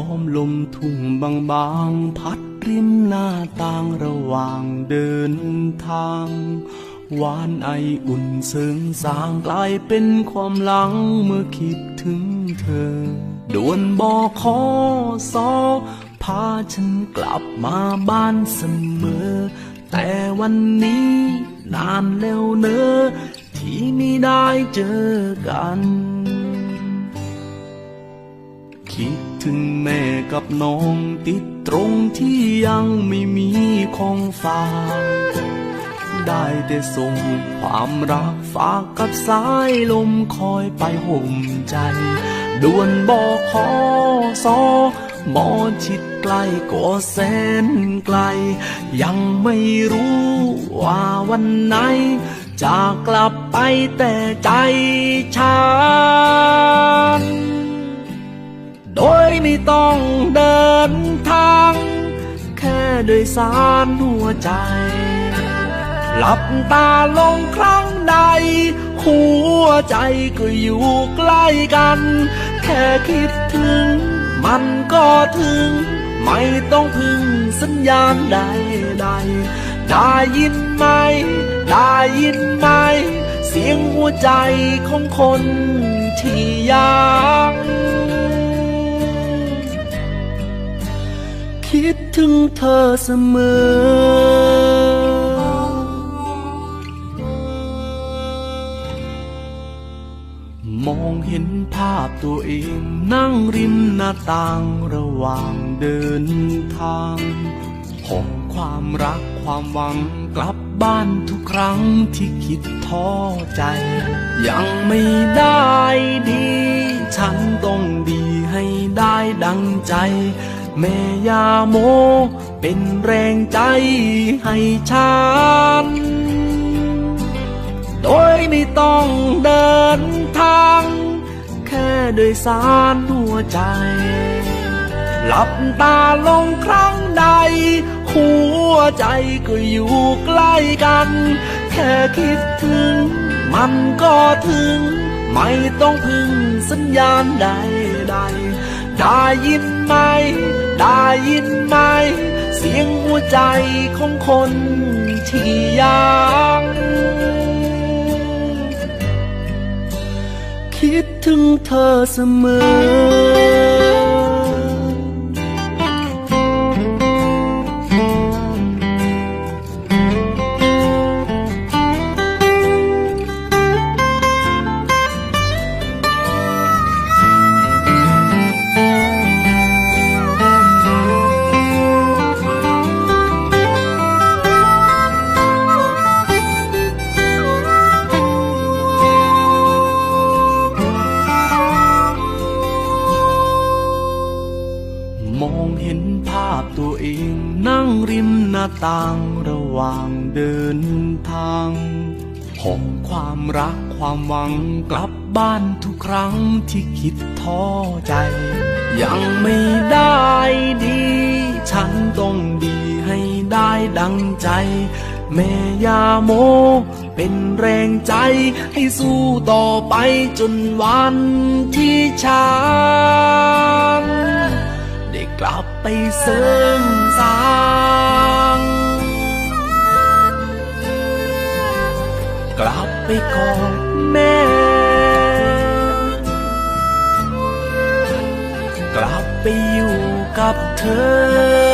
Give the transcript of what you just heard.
อมลมทุ่งบางบางๆพัดริมหน้าต่างระหว่างเดินทางหวานไออุ่นเสิงสางกลายเป็นความหลังเมื่อคิดถึงเธอดวนบอกขอสอพาฉันกลับมาบ้านเสมอ แต่วันนี้นานแล้วเนอที่ไม่ได้เจอกัน คิด ถึงแม่กับน้องติดตรงที่ยังไม่มีของฝากได้แต่ส่งความรักฝากกับสายลมคอยไปห่มใจด่วนบอกขอสอหมอชิดใกล้ก็แสนไกล ยังไม่รู้ว่าวันไหน จะกลับไปแต่ใจฉัน โดยไม่ต้องเดินทาง แค่โดยสารหัวใจ หลับตาลงครั้งใด หัวใจก็อยู่ใกล้กัน แค่คิดถึง มันก็ถึง ไม่ต้องพึ่งสัญญาณใดใดๆได้ยินไหม ได้ยินไหม เสียงหัวใจของคนที่ยัง ดถึงเธอเสมอมองเห็นภาพตัวเองนั่งริมหน้าต่างระหว่างเดินทางหอบความรักความหวังกลับบ้านทุกครั้งที่คิดท้อใจ ยังไม่ได้ดี ฉันต้องดีให้ได้ดังใจ แม่ยาโม เป็นแรงใจให้ฉัน โดยไม่ต้องเดินทาง แค่โดยสารหัวใจ หลับตาลงครั้งใด หัวใจก็อยู่ใกล้กัน แค่คิดถึง มันก็ถึง ไม่ต้องพึ่งสัญญาณใดใดๆ ได้ยินไหม ได้ยินไหม เสียงหัวใจของคนที่ยังคิดถึงเธอเสมอ เห็นภาพตัวเองนั่งริมหน้าต่างระหว่างเดินทางหอบความรักความหวังกลับบ้านทุกครั้งที่คิดท้อใจ ยังไม่ได้ดี ฉันต้องดีให้ได้ดังใจ แม่ยาโม เป็นแรงใจให้สู้ต่อไปจนวันที่ฉัน ไปเสริมสร้างกลับไปกอดแม่ กลับไปอยู่กับเธอ